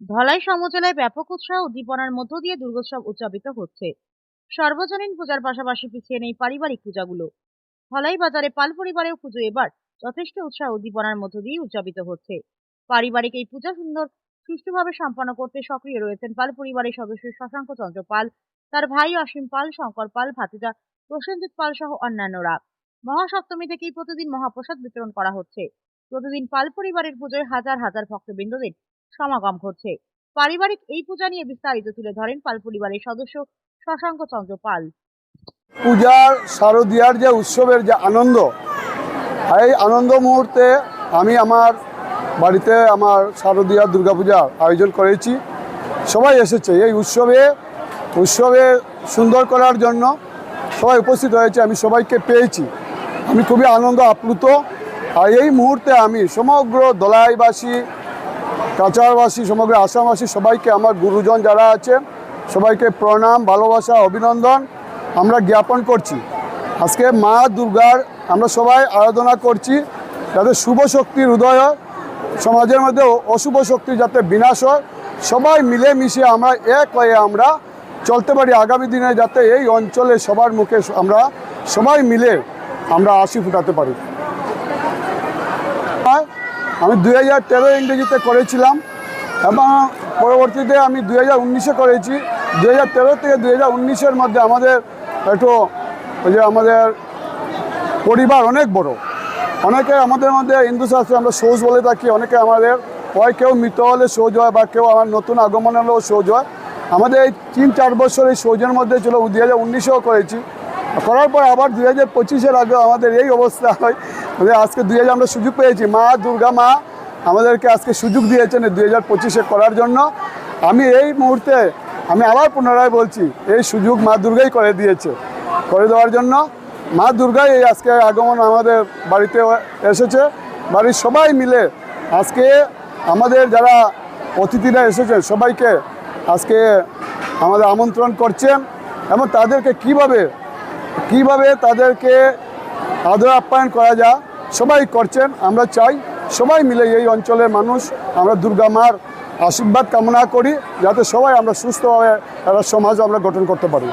ধলাই সমজেলায় ব্যাপক উৎসাহ উদ্দীপনার মধ্য দিয়ে দুর্গোৎসব উদযাপিত হচ্ছে। সর্বজনীন পূজার পাশাপাশি পিছিয়ে নেই পারিবারিক পূজাগুলো। ধলাই বাজারে পাল পরিবারেও পুজো এবার যথেষ্ট উৎসাহ উদ্দীপনার মধ্য দিয়ে উদযাপিত হচ্ছে। পারিবারিক এই পূজা সুন্দর, সুষ্ঠুভাবে সম্পন্ন করতে সক্রিয় রয়েছেন পাল পরিবারের সদস্য শশাঙ্ক চন্দ্র পাল, তার ভাই অসীম পাল, শঙ্কর পাল, ভাতিজা প্রসেনজিৎ পাল সহ অন্যান্যরা। মহাসপ্তমী থেকেই প্রতিদিন মহাপ্রসাদ বিতরণ করা হচ্ছে। প্রতিদিন পাল পরিবারের পুজোয় হাজার হাজার ভক্তবৃন্দদের সমাগম ঘটছে। পারিবারিক এই পূজা নিয়ে বিস্তারিত তুলে ধরেন পাল পরিবারের সদস্য শশাঙ্ক চন্দ্র পাল। পূজার শারদীয়ার যে উৎসবের যে আনন্দ, এই আনন্দ মুহূর্তে আমি আমার বাড়িতে আমার শারদীয়া দুর্গাপূজার আয়োজন করেছি। সবাই এসেছে। এই উৎসবে উৎসবে সুন্দর করার জন্য সবাই উপস্থিত হয়েছে। আমি সবাইকে পেয়েছি। আমি খুবই আনন্দ, আপ্লুত। আর এই মুহূর্তে আমি সমগ্র দলাইবাসী কাছাড়বাসী সমগ্র আসামবাসী, সবাইকে আমার গুরুজন যারা আছে, সবাইকে প্রণাম, ভালোবাসা, অভিনন্দন আমরা জ্ঞাপন করছি আজকে মা দুর্গার আমরা সবাই আরাধনা করছি, যাতে শুভ শক্তির উদয় সমাজের মধ্যে অশুভ শক্তি যাতে বিনাশ হয়, সবাই মিলেমিশে আমরা এক হয়ে আমরা চলতে পারি আগামী দিনে, যাতে এই অঞ্চলে সবার মুখে আমরা সবাই মিলে আমরা আশি ফুটাতে পারি। আমি দুই হাজার তেরো ইংরেজিতে করেছিলাম এবং পরবর্তীতে আমি দুই হাজার উনিশে করেছি। দুই হাজার তেরো থেকে দুই হাজার উনিশের মধ্যে আমাদের একটু ওই যে আমাদের পরিবার অনেক বড়। অনেকে আমাদের মধ্যে হিন্দু শাস্ত্রে আমরা সৌজ বলে থাকি, অনেকে আমাদের হয় কেউ মৃত হলে সৌজ হয় বা কেউ আমার নতুন আগমন হলেও সৌজ হয়। আমাদের এই তিন চার বছর এই সৌজের মধ্যে ছিল দুই হাজার উনিশেও করেছি। করার পর আবার দুই হাজার পঁচিশের আগে আমাদের এই অবস্থা হয়। আজকে দুই হাজার আমরা সুযোগ পেয়েছি। মা, দুর্গা মা আমাদেরকে আজকে সুযোগ দিয়েছেন দুই হাজার পঁচিশে করার জন্য। আমি এই মুহূর্তে, আমি আবার পুনরায় বলছি, এই সুযোগ মা দুর্গাই করে দিয়েছে। করে দেওয়ার জন্য মা দুর্গাই এই আজকে আগমন আমাদের বাড়িতে এসেছে। বাড়ির সবাই মিলে আজকে আমাদের যারা অতিথিরা এসেছেন, সবাইকে আজকে আমাদের আমন্ত্রণ করছেন এবং তাদেরকে কীভাবে কীভাবে তাদেরকে আদর আপ্যায়ন করা যায় সবাই করছেন, আমরা চাই সবাই মিলে এই অঞ্চলের মানুষ, আমরা দুর্গা মার আশীর্বাদ কামনা করি, যাতে সবাই আমরা সুস্থভাবে একটা সমাজ আমরা গঠন করতে পারি।